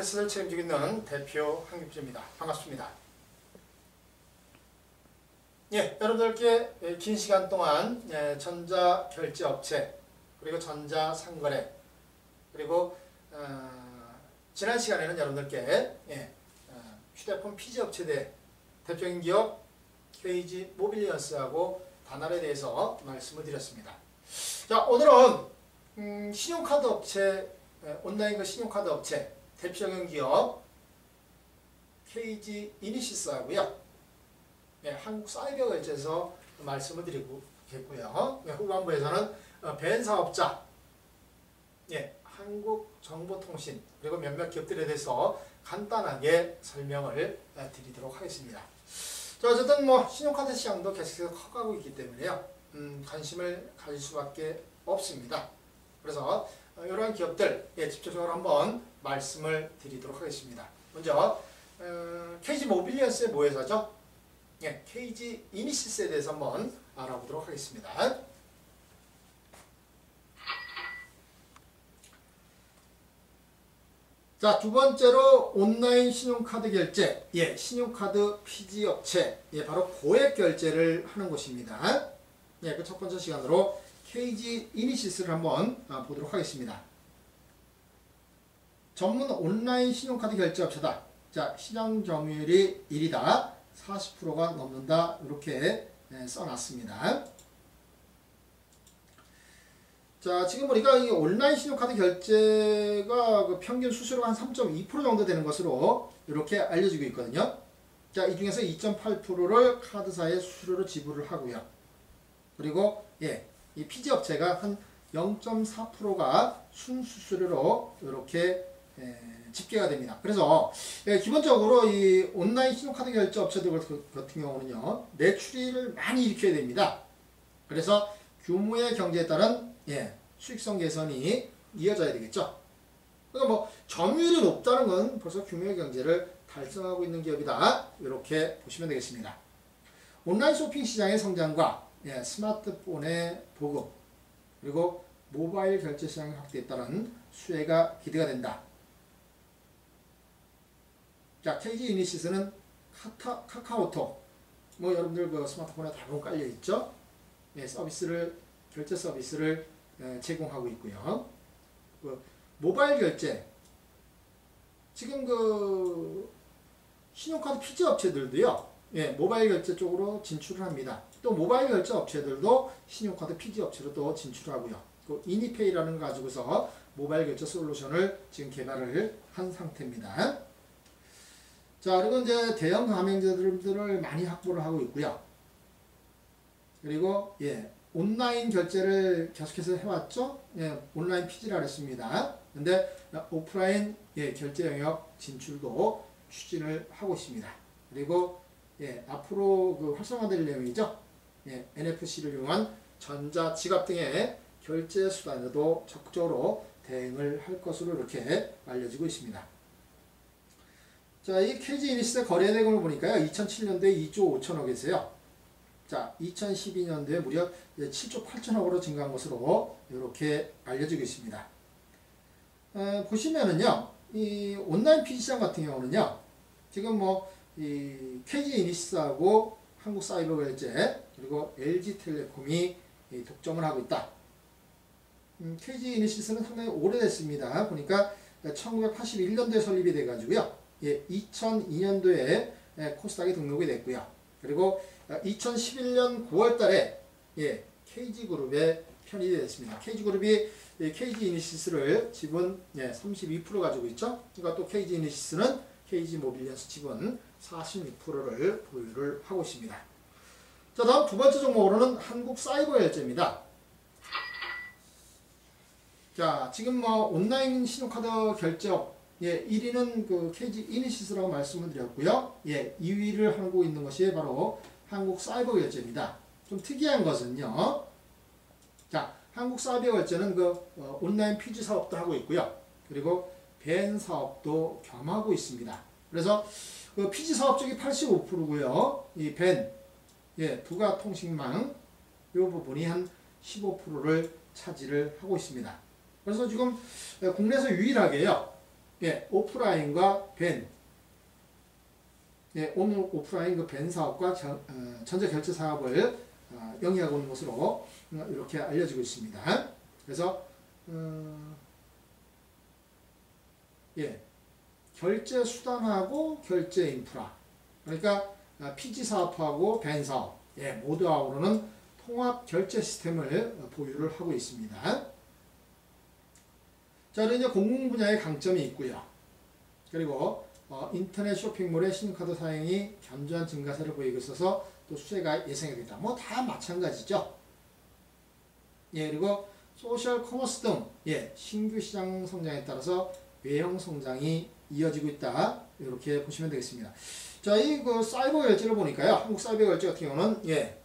멘테스를 책임지고 있는 대표 한규필입니다. 반갑습니다. 예, 여러분들께 긴 시간 동안 예, 전자결제업체 그리고 전자상거래 그리고 어, 지난 시간에는 여러분들께 예, 어, 휴대폰 피지업체 대 대표적인 기업 KG 모빌리언스하고 다날에 대해서 말씀을 드렸습니다. 자 오늘은 음, 신용카드 업체 예, 온라인 그 신용카드 업체 대표적인 기업 KG 이니시스하고요. 예, 한국 사이버 결제에서 말씀을 드리고 겠고요. 예, 후반부에서는 어, 벤 사업자, 예, 한국정보통신 그리고 몇몇 기업들에 대해서 간단하게 설명을 어, 드리도록 하겠습니다. 자, 어쨌든 뭐 신용카드 시장도 계속해서 커가고 있기 때문에요. 음, 관심을 가질 수밖에 없습니다. 그래서 어, 이러한 기업들 예, 직접적으로 한번 말씀을 드리도록 하겠습니다. 먼저 어, KG 모빌리언스의 모회사죠. 예, KG 이니시스에 대해서 한번 알아보도록 하겠습니다. 자, 두 번째로 온라인 신용카드 결제, 예, 신용카드 피지 업체, 예, 바로 고액 결제를 하는 곳입니다. 예, 그 첫 번째 시간으로 KG 이니시스를 한번 아, 보도록 하겠습니다. 전문 온라인 신용카드 결제업체다. 자, 시장 점유율이 1이다. 40%가 넘는다. 이렇게 네, 써놨습니다. 자, 지금 보니까 이 온라인 신용카드 결제가 그 평균 수수료가 한 3.2% 정도 되는 것으로 이렇게 알려지고 있거든요. 자, 이 중에서 2.8%를 카드사에 수수료로 지불을 하고요. 그리고 예, 이 피지 업체가 한 0.4%가 순수수료로 이렇게 예, 집계가 됩니다. 그래서 예, 기본적으로 이 온라인 신용카드 결제 업체들 같은 경우는요 매출을 많이 일으켜야 됩니다. 그래서 규모의 경제에 따른 예, 수익성 개선이 이어져야 되겠죠. 그러니까 뭐 점유율이 높다는 건 벌써 규모의 경제를 달성하고 있는 기업이다. 이렇게 보시면 되겠습니다. 온라인 쇼핑 시장의 성장과 예, 스마트폰의 보급 그리고 모바일 결제 시장의 확대에 따른 수혜가 기대가 된다. 자, KG 이니시스는 카카, 카카오톡 뭐 여러분들 그 스마트폰에 대부분 깔려 있죠. 예, 서비스를 결제 서비스를 예, 제공하고 있고요. 그 모바일 결제 지금 그 신용카드 피지 업체들도요. 예, 모바일 결제 쪽으로 진출을 합니다. 또 모바일 결제 업체들도 신용카드 피지 업체로 또 진출하고요. 그 이니페이라는 거 가지고서 모바일 결제 솔루션을 지금 개발을 한 상태입니다. 자, 그리고 이제 대형 가맹점들을 많이 확보를 하고 있고요. 그리고 예, 온라인 결제를 계속해서 해왔죠. 예, 온라인 피지라 그랬습니다. 근데 오프라인 예, 결제 영역 진출도 추진을 하고 있습니다. 그리고 예, 앞으로 그 활성화될 내용이죠. 예, NFC를 이용한 전자 지갑 등의 결제 수단에도 적극적으로 대응을 할 것으로 이렇게 알려지고 있습니다. 자, 이 KG 이니시스 거래 대금을 보니까요. 2007년도에 2조 5천억에서요. 자, 2012년도에 무려 7조 8천억으로 증가한 것으로 이렇게 알려지고 있습니다. 어, 보시면은요. 이 온라인 PC 시장 같은 경우는요. 지금 뭐, 이 KG 이니시스하고 한국사이버결제 그리고 LG텔레콤이 독점을 하고 있다. 음, KG 이니시스는 상당히 오래됐습니다. 보니까 1981년도에 설립이 돼가지고요. 예, 2002년도에 코스닥에 등록이 됐고요. 그리고 2011년 9월 달에 예, KG그룹에 편입이 됐습니다. KG그룹이 KG 이니시스를 지분 예, 32% 가지고 있죠. 그러니까 또 KG 이니시스는 KG 모빌리언스 지분 46%를 보유를 하고 있습니다. 자, 다음 두 번째 종목으로는 한국 사이버 결제입니다. 자, 지금 뭐 온라인 신용카드 결제업 예, 1위는 그 KG 이니시스라고 말씀을 드렸고요. 예, 2위를 하고 있는 것이 바로 한국 사이버 결제입니다. 좀 특이한 것은요. 자, 한국 사이버 결제는 그 어, 온라인 피지 사업도 하고 있고요. 그리고 벤 사업도 겸하고 있습니다. 그래서 그 피지 사업 쪽이 85%고요. 이 벤, 예, 부가 통신망 이 부분이 한 15%를 차지를 하고 있습니다. 그래서 지금 국내에서 유일하게요. 예, 오프라인과 벤, 예, 오늘 오프라인 그 벤 사업과 전, 어, 전자 결제 사업을 어, 영위하고 있는 것으로 어, 이렇게 알려지고 있습니다. 그래서 어, 예, 결제 수단하고 결제 인프라 그러니까 어, PG 사업하고 벤 사업 예, 모두하고는 통합 결제 시스템을 어, 보유를 하고 있습니다. 자, 이제 공공 분야의 강점이 있고요. 그리고 어, 인터넷 쇼핑몰의 신용카드 사용이 견조한 증가세를 보이고 있어서 또 수혜가 예상이 된다. 뭐 다 마찬가지죠. 예, 그리고 소셜 커머스 등 예, 신규 시장 성장에 따라서 외형 성장이 이어지고 있다. 이렇게 보시면 되겠습니다. 자, 이 그 사이버 결제를 보니까요. 한국 사이버 결제 같은 경우는 예,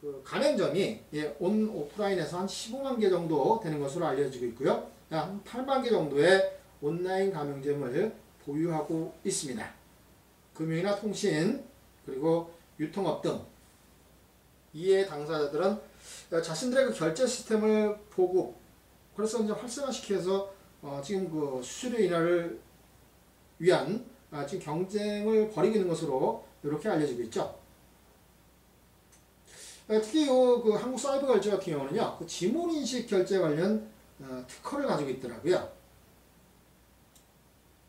그 가맹점이 예, 온 오프라인에서 한 15만 개 정도 되는 것으로 알려지고 있고요. 한 8만 개 정도의 온라인 가맹점을 보유하고 있습니다. 금융이나 통신 그리고 유통업 등 이해 당사자들은 자신들의 그 결제 시스템을 보고 그래서 이제 활성화시켜서 어 지금 그 수수료 인하를 위한 아 지금 경쟁을 벌이고 있는 것으로 이렇게 알려지고 있죠. 어, 특히 요 그 한국 사이버 결제 같은 경우는요, 그 지문 인식 결제 관련 어, 특허를 가지고 있더라고요.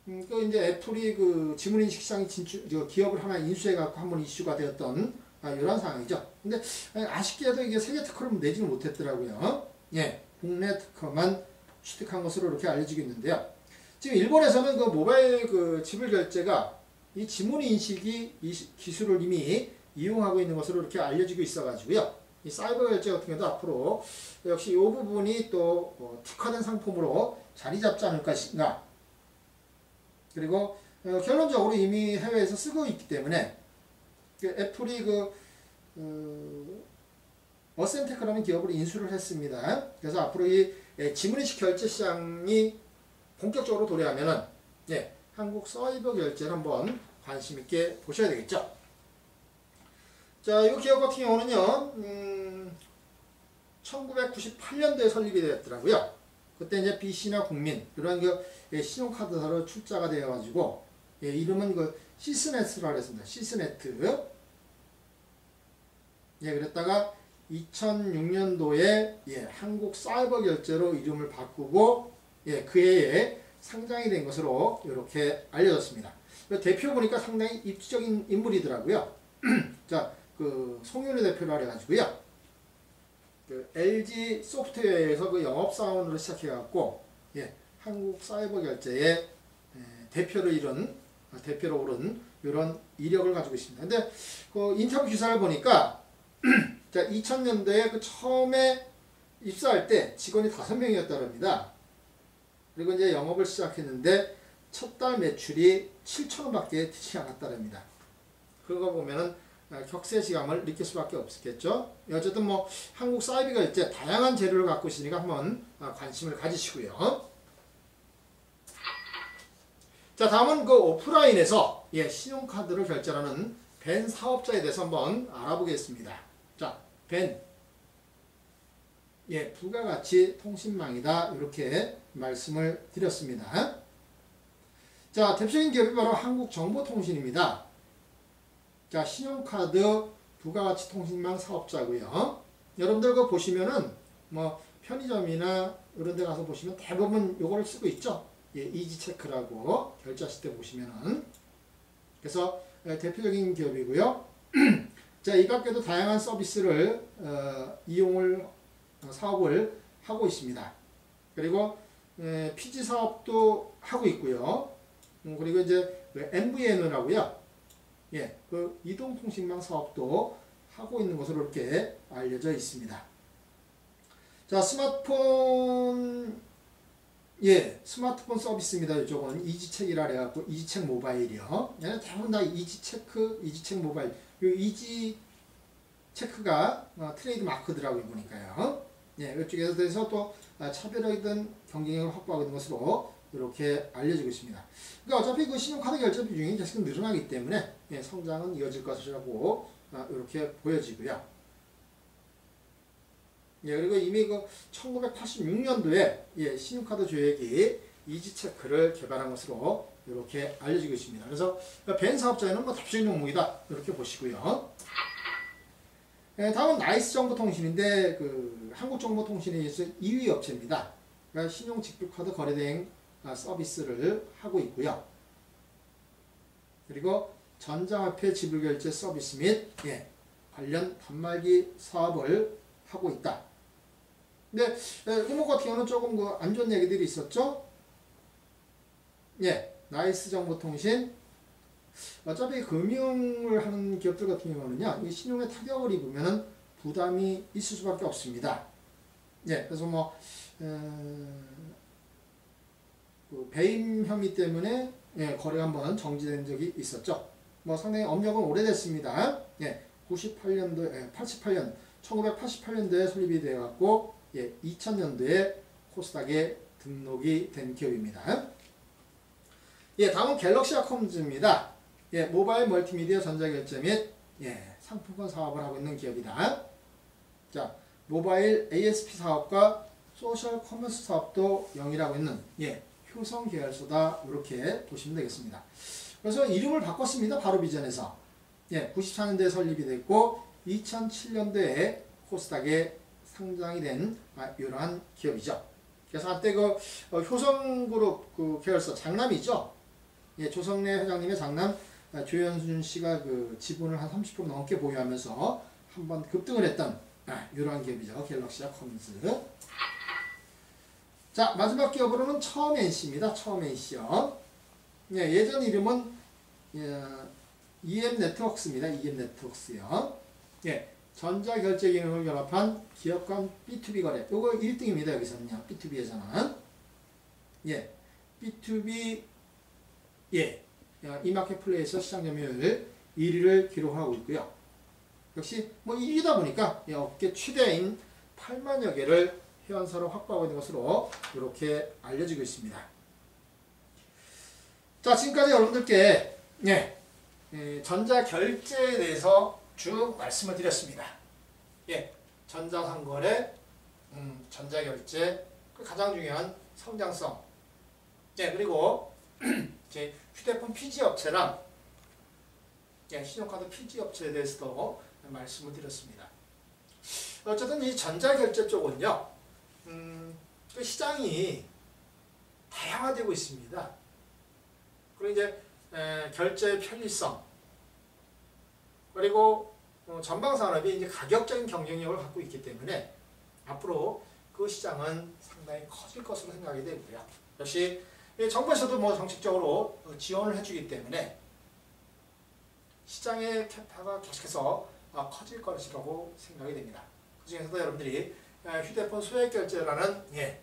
음, 그 이제 애플이 그 지문 인식 시장에 진출, 저 기업을 하나 인수해갖고 한번 이슈가 되었던 아, 이런 상황이죠. 근데 아쉽게도 이게 세계 특허를 내지는 못했더라고요. 예, 국내 특허만 취득한 것으로 이렇게 알려지고 있는데요. 지금 일본에서는 그 모바일 그 지불 결제가 이 지문 인식이 이 기술을 이미 이용하고 있는 것으로 이렇게 알려지고 있어가지고요. 이 사이버 결제 같은 경우도 앞으로 역시 이 부분이 또 어, 특화된 상품으로 자리 잡지 않을 것인가. 그리고 어, 결론적으로 이미 해외에서 쓰고 있기 때문에 그 애플이 그 어, 어센테크라는 기업을 인수를 했습니다. 그래서 앞으로 이 예, 지문인식 결제 시장이 본격적으로 도래하면은 예, 한국 사이버 결제를 한번 관심 있게 보셔야 되겠죠. 자, 이 기업 같은 경우는요, 음, 1998년도에 설립이 되었더라고요. 그때 이제 BC나 국민, 이런 그 예, 신용카드사로 출자가 되어가지고, 예, 이름은 그 시스네트라 그랬습니다. 시스네트. 예, 그랬다가 2006년도에 예, 한국 사이버 결제로 이름을 바꾸고, 예, 그 해에 상장이 된 것으로 이렇게 알려졌습니다. 대표 보니까 상당히 입지적인 인물이더라고요. 자, 그 송윤희 대표를 해가지고요. 그 LG 소프트웨어에서 그 영업사원으로 시작해갖고 예, 한국 사이버 결제의 예, 대표를 이룬 대표로 오른 이런 이력을 가지고 있습니다. 근데 그 인터뷰 기사를 보니까 자 2000년도에 그 처음에 입사할 때 직원이 다섯 명이었다랍니다. 그리고 이제 영업을 시작했는데 첫 달 매출이 7천 원밖에 되지 않았다랍니다. 그거 보면은 아, 격세지감을 느낄 수밖에 없겠죠. 어쨌든 뭐 한국 사이비가 이제 다양한 재료를 갖고 있으니까 한번 아, 관심을 가지시고요. 자 다음은 그 오프라인에서 예, 신용카드를 결제하는 벤 사업자에 대해서 한번 알아보겠습니다. 자, 벤. 예, 부가가치 통신망이다. 이렇게 말씀을 드렸습니다. 자, 대표적인 기업이 바로 한국정보통신입니다. 자, 신용카드 부가가치 통신망 사업자고요. 여러분들 그 보시면은 뭐 편의점이나 이런 데 가서 보시면 대부분 요거를 쓰고 있죠. 예, 이지체크라고 결제하실 때 보시면은 그래서 예, 대표적인 기업이고요. 자, 이 밖에도 다양한 서비스를 어, 이용을 어, 사업을 하고 있습니다. 그리고 예, PG 사업도 하고 있고요. 음, 그리고 이제 MVN이라고요. 예, 그 이동통신망 사업도 하고 있는 것으로 이렇게 알려져 있습니다. 자, 스마트폰, 예, 스마트폰 서비스입니다. 이쪽은 이지책이라 해갖고 이지책 모바일이요. 얘는 대부분 다 이지체크, 이지책 모바일. 요 이지체크가 어, 트레이드 마크더라고요, 보니까요. 예, 이쪽에서 또 아, 차별화된 경쟁력을 확보하고 있는 것으로 이렇게 알려지고 있습니다. 그러니까 어차피 그 신용카드 결제 비중이 계속 늘어나기 때문에 예, 성장은 이어질 것이라고 아, 이렇게 보여지고요. 예, 그리고 이미 그 1986년도에 예, 신용카드 조약이 이지 체크를 개발한 것으로 이렇게 알려지고 있습니다. 그래서 벤 사업자에는 뭐 대표적인 종목이다 이렇게 보시고요. 예, 다음은 나이스 정보통신인데 그 한국정보통신에서 2위 업체입니다. 그러니까 신용 직불카드 거래 대행 아, 서비스를 하고 있고요. 그리고 전자화폐 지불결제 서비스 및 예, 관련 단말기 사업을 하고 있다. 근데 예, 이목 같은 경우는 조금 그 안 좋은 얘기들이 있었죠. 예, 나이스 정보통신 어차피 금융을 하는 기업들 같은 경우는요, 이 신용에 타격을 입으면 부담이 있을 수밖에 없습니다. 예, 그래서 뭐, 어, 그 배임 혐의 때문에 예, 거래 한 번은 정지된 적이 있었죠. 뭐 상당히 업력은 오래됐습니다. 예, 98년도, 예, 88년, 1988년도에 설립이 되어갖고, 예, 2000년도에 코스닥에 등록이 된 기업입니다. 예, 다음은 갤럭시 아컴즈입니다. 예, 모바일 멀티미디어 전자결제 및 예, 상품권 사업을 하고 있는 기업이다. 자, 모바일 ASP 사업과 소셜 커머스 사업도 영위하고 있는 예, 효성 계열소다 이렇게 보시면 되겠습니다. 그래서 이름을 바꿨습니다. 바로 비전에서 예, 94년도에 설립이 됐고 2007년도에 코스닥에 상장이 된 아, 이러한 기업이죠. 그래서 한때 그 어, 효성그룹 그 계열사 장남이 있죠. 예, 조성래 회장님의 장남 아, 조현순 씨가 그 지분을 한 30% 넘게 보유하면서 한번 급등을 했던 아, 이러한 기업이죠. 갤럭시와 커뮤니스. 자 마지막 기업으로는 처음 NC입니다. 처음 NC요. 예, 예전 이름은 예, EM 네트워크스입니다. EM 네트워크스요. 예, 전자결제 기능을 결합한 기업 간 B2B 거래. 요거 1등입니다. 여기서는요. B2B에서는. 예, B2B 예, 이마켓플레이에서 시장 점유율 1위를 기록하고 있고요. 역시 뭐 1위다 보니까 예, 업계 최대인 8만여 개를 회원사로 확보하고 있는 것으로 이렇게 알려지고 있습니다. 자, 지금까지 여러분들께 예, 예, 전자결제에 대해서 쭉 말씀을 드렸습니다. 예, 전자상거래, 음, 전자결제, 그 가장 중요한 성장성, 예, 그리고 이제 휴대폰 피지 업체랑 예, 신용카드 피지 업체에 대해서도 말씀을 드렸습니다. 어쨌든 이 전자결제 쪽은요, 음, 그 시장이 다양화되고 있습니다. 그리고 이제 에, 결제의 편리성, 그리고 어, 전방 산업이 이제 가격적인 경쟁력을 갖고 있기 때문에 앞으로 그 시장은 상당히 커질 것으로 생각이 되고요. 역시 정부에서도 뭐 정책적으로 지원을 해주기 때문에 시장의 캐파가 계속해서 어, 커질 것이라고 생각이 됩니다. 그 중에서도 여러분들이 휴대폰 소액 결제라는 예,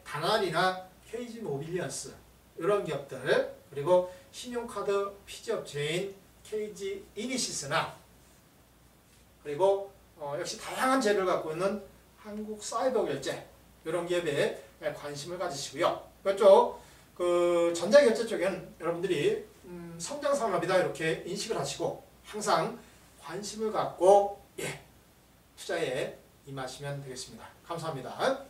KG 모빌리언스 이런 기업들 그리고 신용카드 피지업체인 KG 이니시스나 그리고 어, 역시 다양한 재료를 갖고 있는 한국 사이버 결제 이런 기업에 관심을 가지시고요. 이쪽 그 전자결제 쪽에는 여러분들이 음, 성장 산업이다 이렇게 인식을 하시고 항상 관심을 갖고 예, 투자에 임하시면 되겠습니다. 감사합니다.